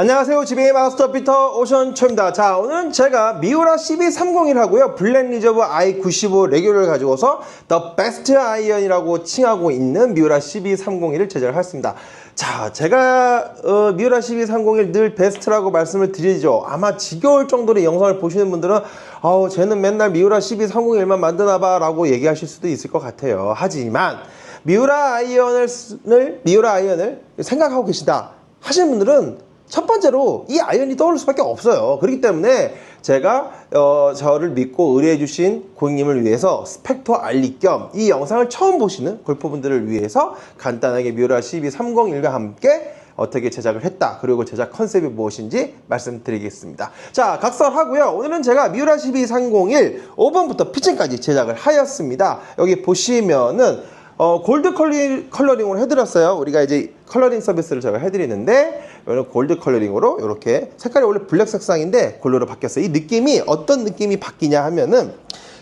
안녕하세요. 지배의 마스터 피터 오션초입니다. 자, 오늘은 제가 미우라 CB301하고요. 블랙 리저브 i95 레귤러를 가지고서 더 베스트 아이언이라고 칭하고 있는 미우라 CB301을 제작을 했습니다. 자, 제가 어, 미우라 CB301 늘 베스트라고 말씀을 드리죠. 아마 지겨울 정도로 이 영상을 보시는 분들은 아우, 쟤는 맨날 미우라 CB301만 만드나 봐 라고 얘기하실 수도 있을 것 같아요. 하지만 미우라 아이언을 미우라 아이언을 생각하고 계시다 하시는 분들은 첫 번째로 이 아이언이 떠오를 수밖에 없어요. 그렇기 때문에 제가 어, 저를 믿고 의뢰해 주신 고객님을 위해서 스펙터 알리 겸 이 영상을 처음 보시는 골퍼분들을 위해서 간단하게 미우라 CB301과 함께 어떻게 제작을 했다. 그리고 제작 컨셉이 무엇인지 말씀드리겠습니다. 자, 각설하고요. 오늘은 제가 미우라 CB301 5번부터 피칭까지 제작을 하였습니다. 여기 보시면은 어, 골드 컬리, 컬러링으로 해드렸어요. 우리가 이제 컬러링 서비스를 제가 해드리는데, 이거는 골드 컬러링으로 이렇게 색깔이 원래 블랙 색상인데 골드로 바뀌었어요. 이 느낌이 어떤 느낌이 바뀌냐 하면은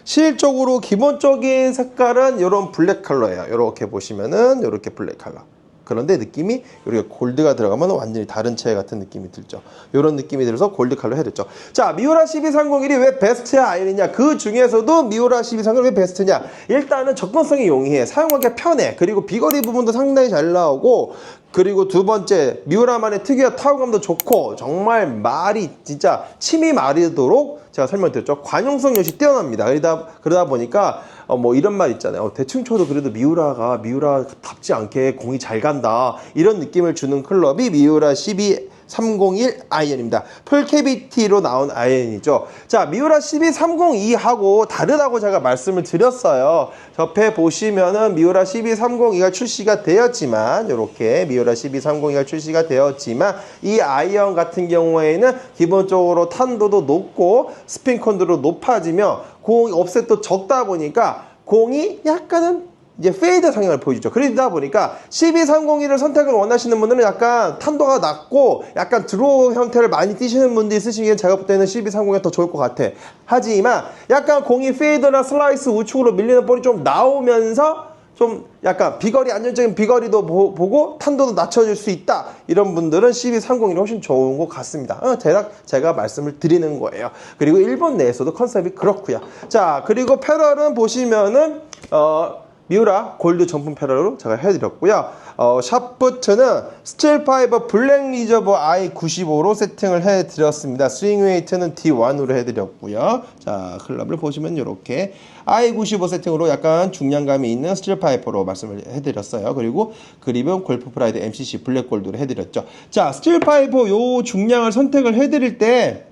실적으로 기본적인 색깔은 이런 블랙 컬러예요. 이렇게 보시면은 이렇게 블랙 컬러. 그런데 느낌이 이렇게 골드가 들어가면 완전히 다른 채 같은 느낌이 들죠. 이런 느낌이 들어서 골드 컬러 해줬죠. 자, 미우라 12301이 왜 베스트 아이언이냐? 그 중에서도 미우라 12301이 왜 베스트냐? 일단은 접근성이 용이해. 사용하기 편해. 그리고 비거리 부분도 상당히 잘 나오고 그리고 두 번째 미우라만의 특유의 타워감도 좋고 정말 말이 진짜 침이 마르도록 제가 설명드렸죠. 관용성 역시 뛰어납니다. 그러다 그러다 보니까 어, 뭐 이런 말 있잖아요. 어, 대충 쳐도 그래도 미우라가 미우라답지 않게 공이 잘 간다. 이런 느낌을 주는 클럽이 미우라 12 301 아이언입니다. 풀 캐비티로 나온 아이언이죠. 자, 미우라 12302하고 다르다고 제가 말씀을 드렸어요. 옆에 보시면은 미우라 12302가 출시가 되었지만 이렇게 미우라 12302가 출시가 되었지만 이 아이언 같은 경우에는 기본적으로 탄도도 높고 스핀 컨트롤도 높아지며 공 offset도 적다 보니까 공이 약간은 이제 페이드 성향을 보여주죠. 그러다 보니까 12301을 선택을 원하시는 분들은 약간 탄도가 낮고 약간 드로우 형태를 많이 띄시는 분들 있으시기엔 제가 볼 때는 12301이 더 좋을 것 같아. 하지만 약간 공이 페이드나 슬라이스 우측으로 밀리는 볼이 좀 나오면서 좀 약간 비거리 안정적인 비거리도 보, 고 탄도도 낮춰줄 수 있다 이런 분들은 1230이 훨씬 좋은 것 같습니다 어, 대략 제가 말씀을 드리는 거예요 그리고 일본 내에서도 컨셉이 그렇고요 자 그리고 패럴은 보시면은 어 미우라 골드 정품 패럴로 제가 해드렸고요. 어, 샤프트는 스틸 파이버 블랙 리저버 i95로 세팅을 해드렸습니다. 스윙 웨이트는 D1으로 해드렸고요. 자, 클럽을 보시면 이렇게 i95 세팅으로 약간 중량감이 있는 스틸 파이퍼로 말씀을 해드렸어요. 그리고 그립은 골프 프라이드 MCC 블랙 골드로 해드렸죠. 자, 스틸 파이퍼 요 중량을 선택을 해드릴 때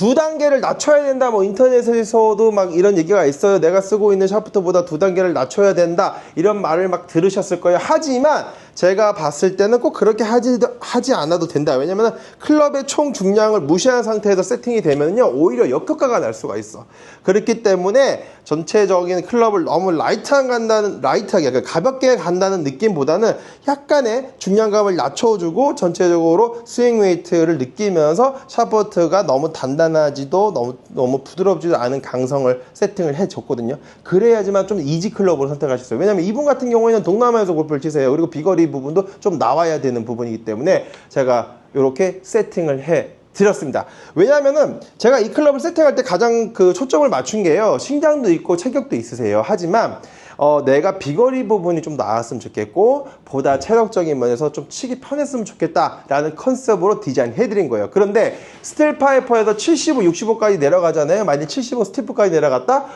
두 단계를 낮춰야 된다. 뭐 인터넷에서도 막 이런 얘기가 있어요. 내가 쓰고 있는 샤프트보다 두 단계를 낮춰야 된다. 이런 말을 막 들으셨을 거예요. 하지만 제가 봤을 때는 꼭 그렇게 하지, 하지 않아도 된다. 왜냐면 클럽의 총 중량을 무시한 상태에서 세팅이 되면요. 오히려 역효과가 날 수가 있어. 그렇기 때문에 전체적인 클럽을 너무 라이트한 간다는, 라이트하게, 그러니까 가볍게 간다는 느낌보다는 약간의 중량감을 낮춰주고 전체적으로 스윙 웨이트를 느끼면서 샤프트가 너무 단단하지도 너무, 너무 부드럽지도 않은 강성을 세팅을 해줬거든요. 그래야지만 좀 이지 클럽으로 선택하셨어요. 왜냐면 이분 같은 경우에는 동남아에서 골프를 치세요. 그리고 비거리 부분도 좀 나와야 되는 부분이기 때문에 제가 이렇게 세팅을 해 드렸습니다. 왜냐하면은 제가 이 클럽을 세팅할 때 가장 그 초점을 맞춘 게요. 신장도 있고 체격도 있으세요. 하지만 어, 내가 비거리 부분이 좀 나았으면 좋겠고 보다 체력적인 면에서 좀 치기 편했으면 좋겠다라는 컨셉으로 디자인 해드린 거예요. 그런데 스틸 파이퍼에서 75, 65까지 내려가잖아요. 만약 75 스티프까지 내려갔다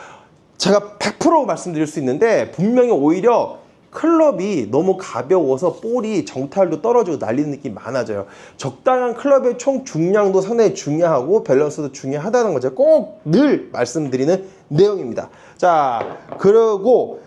제가 100% 말씀드릴 수 있는데 분명히 오히려 클럽이 너무 가벼워서 볼이 정탈도 떨어지고 날리는 느낌이 많아져요. 적당한 클럽의 총 중량도 상당히 중요하고 밸런스도 중요하다는 거 제가 꼭늘 말씀드리는 내용입니다. 자, 그리고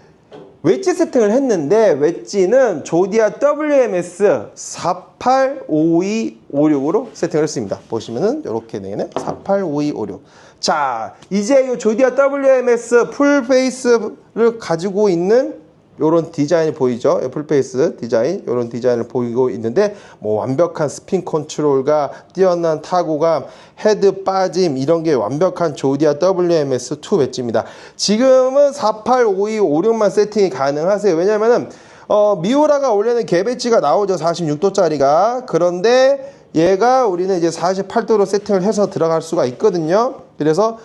웨지 세팅을 했는데 웨지는 조디아 WMS 485256으로 세팅을 했습니다. 보시면은 이렇게 되는 485256. 자, 이제 이 조디아 WMS 풀 페이스를 가지고 있는 요런 디자인이 보이죠? 애플페이스 디자인 요런 디자인을 보이고 있는데 뭐 완벽한 스핀 컨트롤과 뛰어난 타구감 헤드 빠짐 이런 게 완벽한 조디아 WMS2 웨지입니다 지금은 4852 56만 세팅이 가능하세요 왜냐면은 어, 미우라가 원래는 개배지가 나오죠 46도짜리가 그런데 얘가 우리는 이제 48도로 세팅을 해서 들어갈 수가 있거든요. 그래서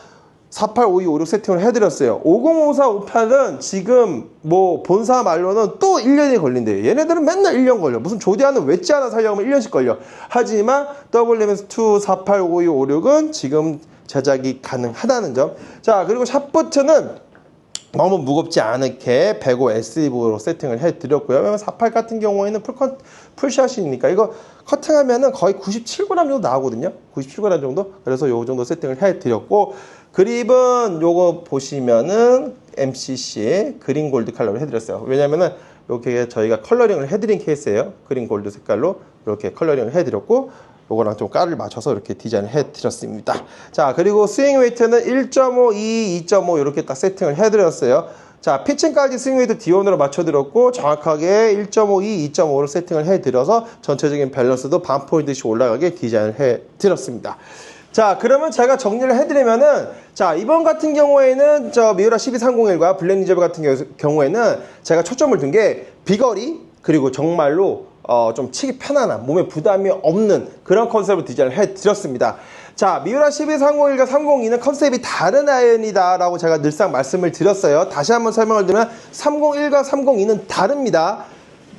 48, 52, 56 세팅을 해드렸어요. 5054, 58은 지금 뭐 본사 말로는 또 1년이 걸린대요. 얘네들은 맨날 1년 걸려. 무슨 조디아는 웨지 하나 살려면 1년씩 걸려. 하지만 WMS2, 48, 52, 56은 지금 제작이 가능하다는 점. 자, 그리고 샷부트는 너무 무겁지 않게 105 SEV로 세팅을 해드렸고요. 왜냐면 48 같은 경우에는 풀컨, 풀샷이니까 이거 커팅하면은 거의 97g 정도 나오거든요. 97g 정도. 그래서 요 정도 세팅을 해드렸고 그립은 요거 보시면은 MCC 그린 골드 컬러로 해드렸어요. 왜냐면은 이렇게 저희가 컬러링을 해드린 케이스예요. 그린 골드 색깔로 이렇게 컬러링을 해드렸고 요거랑 좀 깔을 맞춰서 이렇게 디자인을 해드렸습니다. 자, 그리고 스윙 웨이트는 1.5, 2, 2.5 이렇게 딱 세팅을 해드렸어요. 자, 피칭까지 스윙 웨이트 디온으로 맞춰드렸고 정확하게 1.5, 2, 2.5로 세팅을 해드려서 전체적인 밸런스도 반 포인트씩 올라가게 디자인을 해드렸습니다. 자, 그러면 제가 정리를 해드리면은, 자, 이번 같은 경우에는 저 미우라 12301과 블랙 리저브 같은 경우- 경우에는 제가 초점을 둔 게 비거리, 그리고 정말로 어, 좀 치기 편안한, 몸에 부담이 없는 그런 컨셉을 디자인을 해드렸습니다. 자, 미우라 12301과 302는 컨셉이 다른 아이언이다 라고 제가 늘상 말씀을 드렸어요. 다시 한번 설명을 드리면 301과 302는 다릅니다.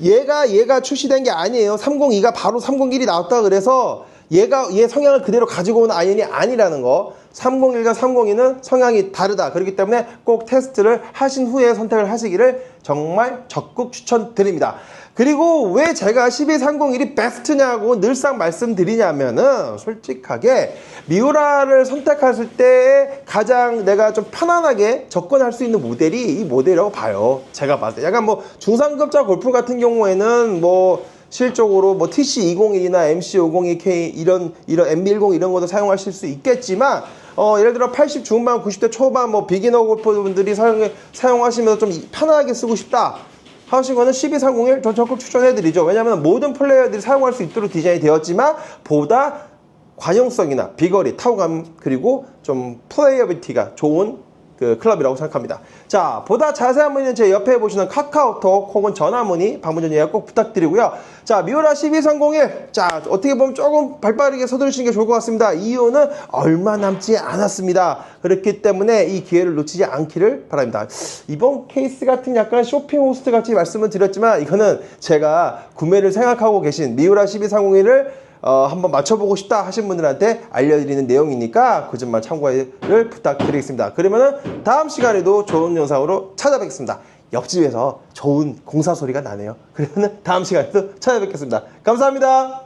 얘가 얘가 출시된 게 아니에요. 302가 바로 301이 나왔다 그래서 얘가 얘 성향을 그대로 가지고 온 아이언이 아니라는 거. 301과 302는 성향이 다르다. 그렇기 때문에 꼭 테스트를 하신 후에 선택을 하시기를 정말 적극 추천드립니다. 그리고 왜 제가 12301이 베스트냐고 늘상 말씀드리냐면은 솔직하게 미우라를 선택했을 때 가장 내가 좀 편안하게 접근할 수 있는 모델이 이 모델이라고 봐요. 제가 봤을 때. 약간 뭐 중상급자 골프 같은 경우에는 뭐 실적으로 뭐 TC201이나 MC502K 이런 이런 MB10 이런 것도 사용하실 수 있겠지만 어 예를 들어 80 중반 90대 초반 뭐 비기너 골퍼분들이 사용 사용하시면서 좀 편안하게 쓰고 싶다. 하신 거는 12301 전 적극 추천해드리죠. 왜냐하면 모든 플레이어들이 사용할 수 있도록 디자인이 되었지만 보다 관용성이나 비거리, 타구감 그리고 좀 플레이어비티가 좋은 그 클럽이라고 생각합니다. 자, 보다 자세한 문의는 제 옆에 보시는 카카오톡 혹은 전화 문의, 방문 전화 예약 꼭 부탁드리고요. 자, 미오라 12301. 자, 어떻게 보면 조금 발빠르게 서두르시는 게 좋을 것 같습니다. 이유는 얼마 남지 않았습니다. 그렇기 때문에 이 기회를 놓치지 않기를 바랍니다. 이번 케이스 같은 약간 쇼핑 호스트 같이 말씀을 드렸지만 이거는 제가 구매를 생각하고 계신 미오라 12301을 어, 한번 맞춰보고 싶다 하신 분들한테 알려드리는 내용이니까 그 점만 참고를 부탁드리겠습니다. 그러면은 다음 시간에도 좋은 영상으로 찾아뵙겠습니다. 옆집에서 좋은 공사 소리가 나네요. 그러면 다음 시간에도 찾아뵙겠습니다. 감사합니다.